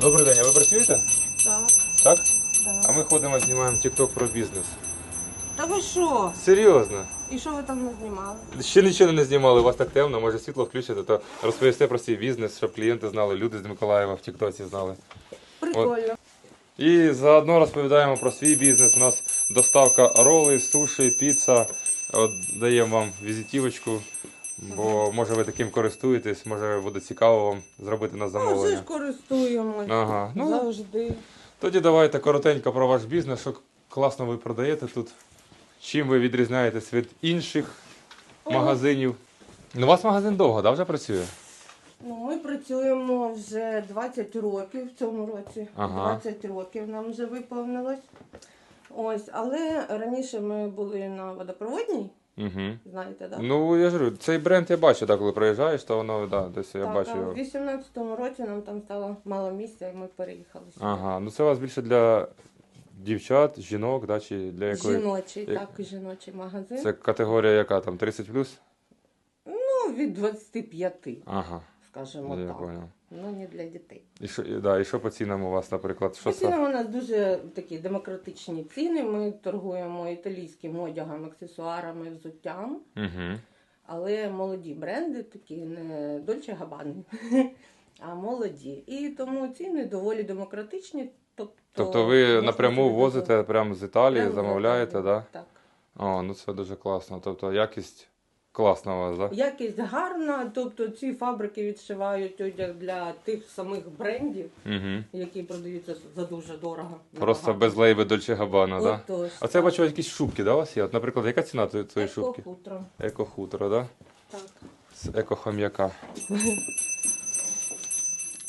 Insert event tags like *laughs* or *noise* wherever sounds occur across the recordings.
Добрий день, а ви працюєте? Так, Так? так. А ми ходимо, знімаємо TikTok про бізнес. Та ви що? Серйозно? І що ви там не знімали? Ще нічого не знімали, у вас так темно, може світло включите, то розповісти про свій бізнес, щоб клієнти знали, люди з Миколаєва в Тіктоці знали. Прикольно. І заодно розповідаємо про свій бізнес. У нас доставка роли, суші, піца. От даємо вам візитівочку, бо може ви таким користуєтесь, може буде цікаво вам зробити на Ну, вже замовлення. ж користуємось. Ага. Ну, Завжди. Тоді давайте коротенько про ваш бізнес, що класно ви продаєте тут. Чим ви відрізняєтесь від інших магазинів? Ну, у вас магазин довго, да, вже працює? Ну, ми працюємо вже 20 років в цьому році. Ага. 20 років нам вже виповнилось. Ось, але раніше ми були на водопроводній, Угу. знаєте, так? Ну, я ж говорю, цей бренд я бачу, так, коли проїжджаєш, то воно, да, десь я так, бачу а його. в 18-му році нам там стало мало місця, і ми переїхали сюди. Ага, ну це у вас більше для дівчат, жінок, да, чи для якої? Жіночий, як- так, жіночий магазин. Це категорія яка там, 30 плюс? Ну, від 25, Ага, скажімо я так. понял. Ну, не для дітей. І що, і, да, і що по цінам у вас, наприклад? Що це? у нас дуже такі демократичні ціни. Ми торгуємо італійським одягом, аксесуарами, взуттям, Угу. але молоді бренди, такі не Дольче Габани, *laughs* а молоді. І тому ціни доволі демократичні. Тобто, Тобто ви можна напряму собі возите прямо з Італії, Прямо замовляєте, Італії, да? Так. О, ну це дуже класно. Тобто якість класна у вас, да? Якість гарна, тобто ці фабрики відшивають одяг для тих самих брендів, Угу. які продаються за дуже дорого. Просто без лейби Дольче Габана, да? Отож, А це я бачу якісь шубки, да, у вас є? От, наприклад, яка ціна тої тої шубки? Екохутро. Еко-хутро, да? Так. З еко-хам'яка. *laughs*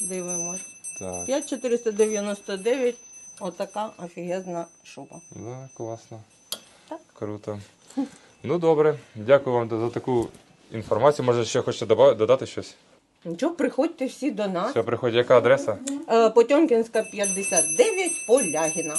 Дивимось. Так. 5499. Отака офігезна шуба. Да, класно. Так. Круто. *laughs* Ну добре, дякую вам за таку інформацію. Може, ще хочете доба- додати щось? Нічого, приходьте всі до нас. Все, приходь, яка адреса? Е, Потьомкінська 59, Полягіна.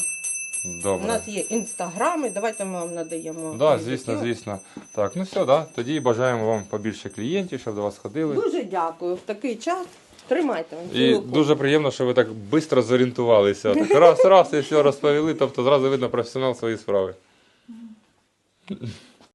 У Добре. нас є інстаграми, давайте ми вам надаємо. Да, звісно, звісно. Так, ну все, да. Тоді бажаємо вам побільше клієнтів, щоб до вас ходили. Дуже дякую. В такий час тримайте вам І цілу дуже приємно, що ви так швидко зорієнтувалися. Так раз, раз і все розповіли, тобто зразу видно професіонал своєї справи.